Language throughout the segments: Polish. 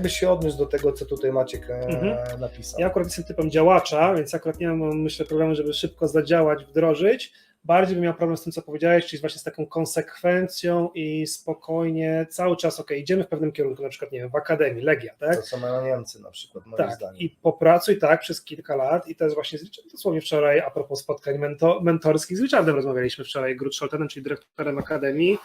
Byś się odniósł do tego, co tutaj Maciek e, Mhm. napisał. Ja akurat jestem typem działacza, więc akurat nie mam, myślę, problemu, żeby szybko zadziałać, wdrożyć. Bardziej bym miał problem z tym, co powiedziałeś, czyli właśnie z taką konsekwencją i spokojnie cały czas, ok, idziemy w pewnym kierunku, na przykład, nie wiem, w akademii, Legia, tak? To, co mają Niemcy na przykład, moim Tak, zdaniem. i popracuj tak przez kilka lat i to jest właśnie dosłownie wczoraj a propos spotkań mento, mentorskich z Richardem rozmawialiśmy wczoraj, Grutscholtenem, czyli dyrektorem Akademii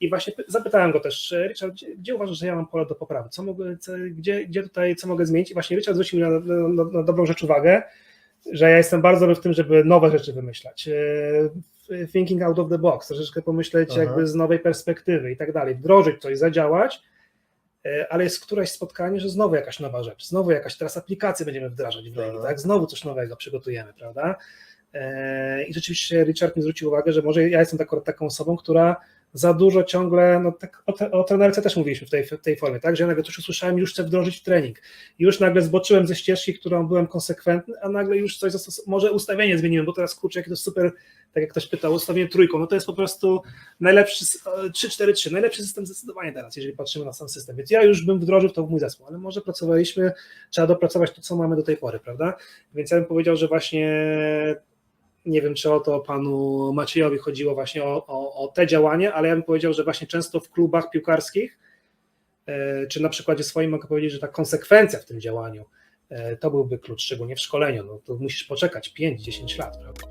i właśnie py- zapytałem go też, e, Richard, gdzie, gdzie uważasz, że ja mam pole do poprawy, co mogę, co, gdzie, gdzie tutaj, co mogę zmienić i właśnie Richard zwrócił mi na, na, na dobrą rzecz uwagę, że ja jestem bardzo dobry w tym, żeby nowe rzeczy wymyślać, e, thinking out of the box, troszeczkę pomyśleć Aha. jakby z nowej perspektywy i tak dalej, wdrożyć coś, zadziałać, E, ale jest któreś spotkanie, że znowu jakaś nowa rzecz, znowu jakaś teraz aplikację będziemy wdrażać w Mhm. tak? Znowu coś nowego przygotujemy, prawda? E, I rzeczywiście Richard mi zwrócił uwagę, że może ja jestem taką, taką osobą, która za dużo ciągle, no tak o, te, o trenerce też mówiliśmy w tej, w tej formie, tak? Że ja nagle coś usłyszałem, już chcę wdrożyć w trening. Już nagle zboczyłem ze ścieżki, którą byłem konsekwentny, a nagle już coś, może ustawienie zmieniłem, bo teraz kurczę, jakie to super, tak jak ktoś pytał, ustawienie trójką, no to jest po prostu najlepszy, s- e, 3-4-3, najlepszy system zdecydowanie teraz, jeżeli patrzymy na sam system. Więc ja już bym wdrożył to w mój zespół, ale może pracowaliśmy, trzeba dopracować to, co mamy do tej pory, prawda? Więc ja bym powiedział, że właśnie nie wiem, czy o to panu Maciejowi chodziło właśnie o, o, o te działania, ale ja bym powiedział, że właśnie często w klubach piłkarskich, e, czy na przykładzie swoim mogę powiedzieć, że ta konsekwencja w tym działaniu e, to byłby klucz, szczególnie w szkoleniu. No to musisz poczekać 5-10 lat, prawda?